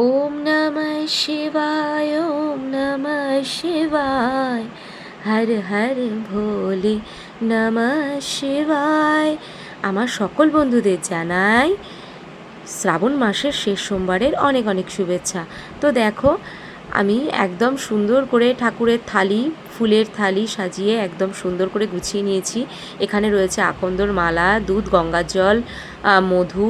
ওম নমঃ শিবায়, ওম নমঃ শিবায়। হর হর ভোলে নমঃ শিবায়। আমার সকল বন্ধুদের জানাই শ্রাবণ মাসের শেষ সোমবারের অনেক অনেক শুভেচ্ছা। তো দেখো, আমি একদম সুন্দর করে ঠাকুরের থালি ফুলের থালি সাজিয়ে একদম সুন্দর করে গুছিয়ে নিয়েছি। এখানে রয়েছে আকন্দর মালা, দুধ, গঙ্গার জল মধু,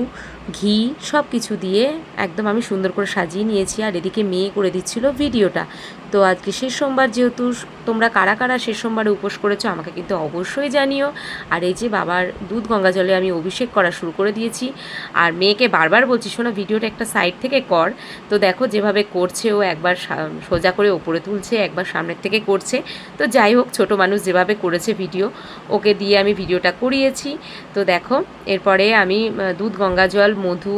ঘি সব কিছু দিয়ে একদম আমি সুন্দর করে সাজিয়ে নিয়েছি আর এদিকে মেয়ে করে দিচ্ছিল ভিডিওটা। তো আজকে শেষ সোমবার যেহেতু তোমরা কারা কারা শেষ সোমবারে উপোস করেছ আমাকে কিন্তু অবশ্যই জানিও। আর এই যে বাবার দুধ, গঙ্গা জলে আমি অভিষেক করা শুরু করে দিয়েছি। আর মেয়েকে বারবার বলছি, শোনা, ভিডিওটা একটা সাইড থেকে কর। তো দেখো যেভাবে করছে ও একবার সোজা করে ওপরে তুলছে, একবার সামনের থেকে করছে। তো যাই হোক, ছোটো মানুষ যেভাবে করেছে ভিডিও, ওকে দিয়ে আমি ভিডিওটা করিয়েছি। তো দেখো, এরপরে আমি দুধ, গঙ্গা জল, মধু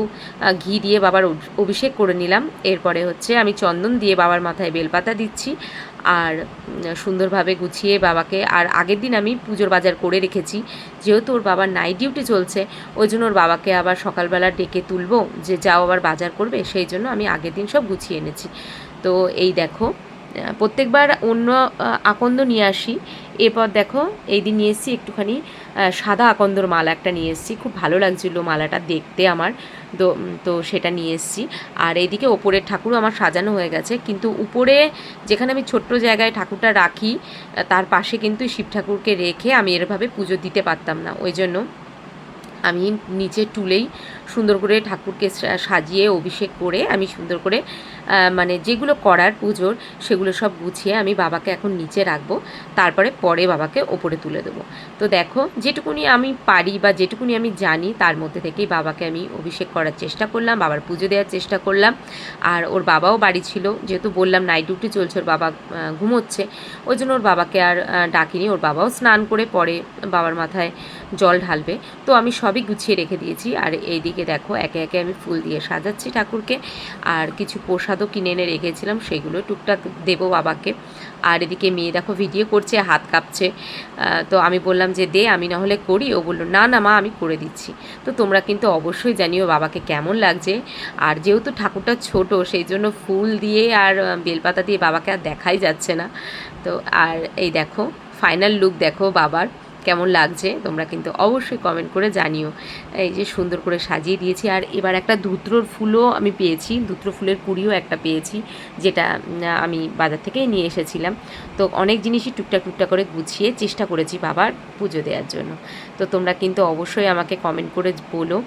ঘি দিয়ে বাবার অভিষেক করে নিলাম। এরপরে হচ্ছে আমি চন্দন দিয়ে বাবার মাথায় বেলপাতা দিচ্ছি। আর সুন্দরভাবে গুছিয়ে বাবাকে, আর আগের দিন আমি পুজোর বাজার করে রেখেছি। যেহেতু ওর বাবার নাইট ডিউটি চলছে, ওই জন্য ওর বাবাকে আবার সকালবেলা ডেকে তুলবো যে, যাও আবার বাজার করবে। সেই জন্য আমি আগের দিন সব গুছিয়ে এনেছি। তো এই দেখো প্রত্যেকবার অন্য আকন্দ নিয়ে আসি। এরপর দেখো, এই দিন নিয়ে এসেছি একটুখানি সাদা আকন্দর মালা একটা নিয়ে এসেছি। খুব ভালো লাগছিল মালাটা দেখতে আমার। তো তো সেটা নিয়ে এসেছি। আর এইদিকে ওপরের ঠাকুরও আমার সাজানো হয়ে গেছে। কিন্তু উপরে যেখানে আমি ছোট্ট জায়গায় ঠাকুরটা রাখি তার পাশে কিন্তু শিব ঠাকুরকে রেখে আমি এরভাবে পুজো দিতে পারতাম না। ওই জন্য আমি নিচে টুলেই সুন্দর করে ঠাকুরকে সাজিয়ে অভিষেক করে আমি সুন্দর করে মানে যেগুলো করার পুজোর, সেগুলো সব গুছিয়ে আমি বাবাকে এখন নিচে রাখব। তারপরে পরে বাবাকে ওপরে তুলে দেবো। তো দেখো, যেটুকুনি আমি পারি বা যেটুকুনি আমি জানি, তার মধ্যে থেকেই বাবাকে আমি অভিষেক করার চেষ্টা করলাম, বাবার পুজো দেওয়ার চেষ্টা করলাম। আর ওর বাবাও বাড়ি ছিল, যেহেতু বললাম নাইট ডিউটি চলছে, ওর বাবা ঘুমোচ্ছে। ওই জন্য ওর বাবাকে আর ডাকিনি। ওর বাবাও স্নান করে পরে বাবার মাথায় জল ঢালবে। তো আমি সবই গুছিয়ে রেখে দিয়েছি। আর এইদিকে দেখো, একে একে আমি ফুল দিয়ে সাজাচ্ছি ঠাকুরকে। আর কিছু প্রসাদও কিনে এনে রেখেছিলাম, সেগুলো টুকটাক দেবো বাবাকে। আর এদিকে মেয়ে দেখো ভিডিও করছে, হাত কাঁপছে। তো আমি বললাম যে, দে, আমি না হলে করি। ও বলল, না না মা, আমি করে দিচ্ছি। তো তোমরা কিন্তু অবশ্যই জানিও বাবাকে কেমন লাগছে। আর যেহেতু ঠাকুরটা ছোট, সেই জন্য ফুল দিয়ে আর বেলপাতা দিয়ে বাবাকে আর দেখাই যাচ্ছে না। তো আর এই দেখো ফাইনাল লুক দেখো বাবার। কেমন লাগছে, তোমরা কিন্তু অবশ্যই কমেন্ট করে জানিও। এই যে সুন্দর করে সাজিয়ে দিয়েছি, আর এবার একটা ধুত্রর ফুলও আমি পেয়েছি, ধুত্র ফুলের কুড়িও একটা পেয়েছি, যেটা আমি বাজার থেকেই নিয়ে এসেছিলাম। তো অনেক জিনিসই টুকটাক টুকটাক করে গুছিয়ে চেষ্টা করেছি বাবার পুজো দেওয়ার জন্য। তো তোমরা কিন্তু অবশ্যই আমাকে কমেন্ট করে বলো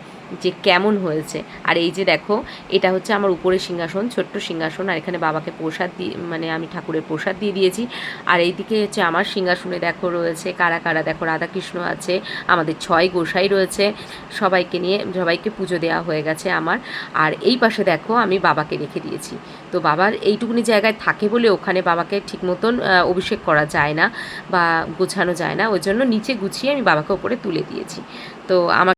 যে কেমন হয়েছে। আর এই যে দেখো, এটা হচ্ছে আমার উপরে সিংহাসন, ছোট্ট সিংহাসন, আর এখানে বাবাকে প্রসাদ দিয়ে মানে আমি ঠাকুরের প্রসাদ দিয়ে দিয়েছি। আর এইদিকে হচ্ছে আমার সিংহাসনে দেখো রয়েছে কারা কারা, দেখো রাধাকৃষ্ণ আছে, আমাদের ছয় গোসাই রয়েছে, সবাইকে নিয়ে সবাইকে পুজো দেওয়া হয়ে গেছে আমার। আর এই পাশে দেখো আমি বাবাকে রেখে দিয়েছি। তো বাবার এইটুকুনি জায়গায় থাকে বলে ওখানে বাবাকে ঠিক মতন অভিষেক করা যায় না বা গোছানো যায় না। ওই জন্য নিচে গুছিয়ে আমি বাবাকে ওপরে তুলে দিয়েছি। তো আমার